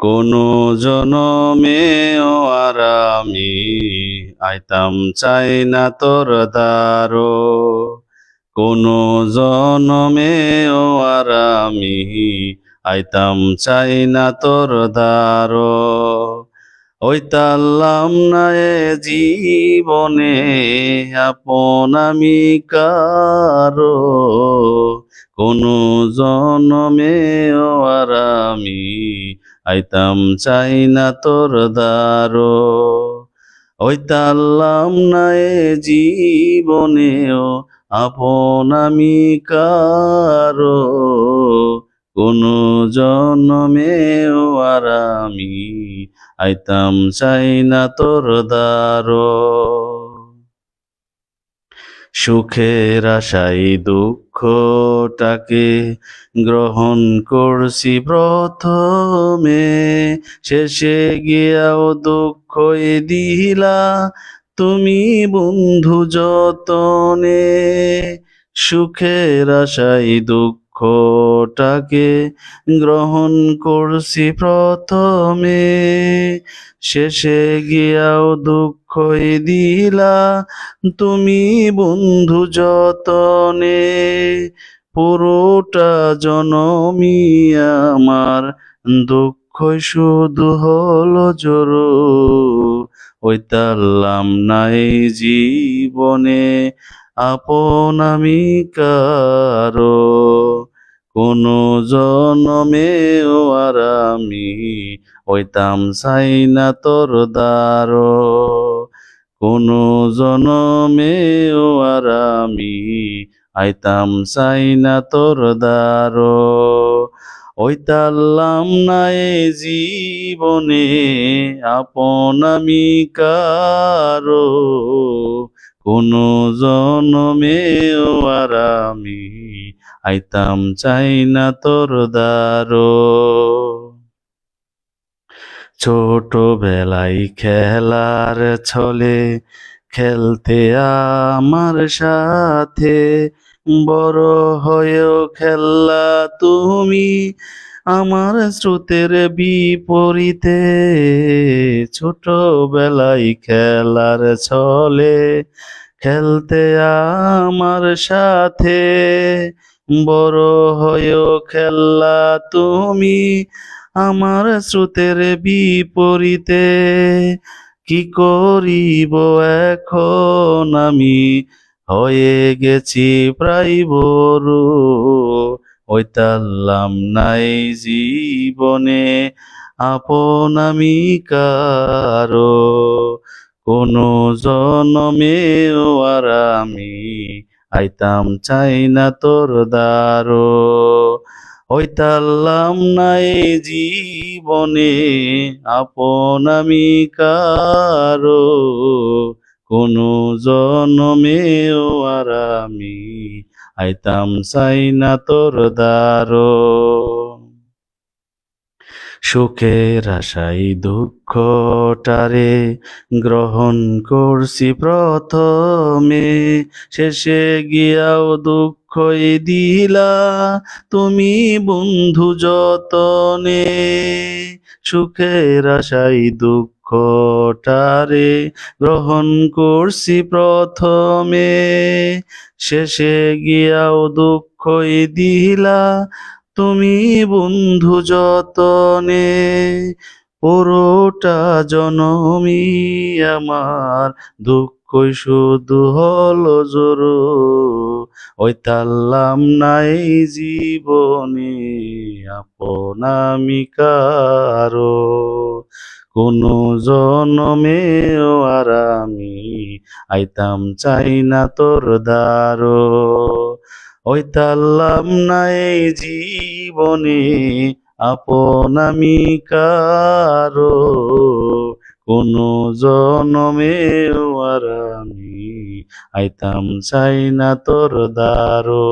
কোনো জনমেও আর আমি আইতাম চাই না তোর দারো কোনো জনমেও আর আমি আইতাম চাই না তোর দারো ওই তাল্লাম না এ জীবনে আপন আমি কারও, কোনো জনমেও আর আমি আইতাম চাই না তোর দারো ওই তাল্লাম না এ জীবনেও আপন আমি কারও কোনো জন্মেও আর আমি আইতাম চাই না তোর দারো সুখের আশাই দুঃখটাকে গ্রহণ করছি প্রথমে, শেষে গিয়াও দুঃখ দিলা তুমি বন্ধু যতনে। সুখের আশাই দুঃখটাকে গ্রহণ করছি প্রথমে। শেষে গিয়াও দুঃখ দিলা তুমি বন্ধু যতনে। পুরোটা জনমি আমার দুঃখ শুধু হলো জোরো। ওই তাল্লাম নাই জীবনে, আপন আমি কারও। কোনো জনমেও আর আমি ওইতাম চাই না তোর দারো কোনো জনমেও আর আমি আইতাম চাই না তোর দারো ওই তাল্লাম নাই জীবনে, আপন আমি কারও। কোনো জনমেও আর আমি আইতাম চাই না তোর দারো ছোটবেলায় খেলার ছলে খেলতে আমার সাথে বড় হয়েও খেললা তুমি আমার স্রোতের বিপরীতে। ছোটবেলায় খেলার ছলে খেলতে আমার সাথে বড় হয়েও খেললা তুমি আমার স্রোতের বিপরীতে। কি করিব এখন আমি? হয়ে গেছি প্রায় বড় ওই তাল্লাম নাই জীবনে, আপন আমি কারও। কোনো জনমেও আর আমি আইতাম চাই না তোর দারো ওই তাল্লাম নাই জীবনে, আপন আমি কারও। কোনো জনমেও আর আমি আইতাম চাই না তোর দারো সুখের আশাই দুঃখটারে গ্রহণ করছি প্রথমে। শেষে গিয়াও দুঃখ দিলা তুমি বন্ধু যতনে। সুখের আশাই দুঃখটারে গ্রহণ করছি প্রথমে। শেষে গিয়াও দুঃখ দিলা তুমি বন্ধু যতনে, পুরোটা জনমি আমার। দুঃখ শুধু হলো জোর, ওই তাল্লাম নাই জীবনে, আপন আমি কারও। কোনো জনমেও আর আমি আইতাম চাই না তোর দারো ওই তাল্লাম নাই জীবনে, আপন আমি কারও, কোন জনমেও আর আমি আইতাম চাই না তোর দারো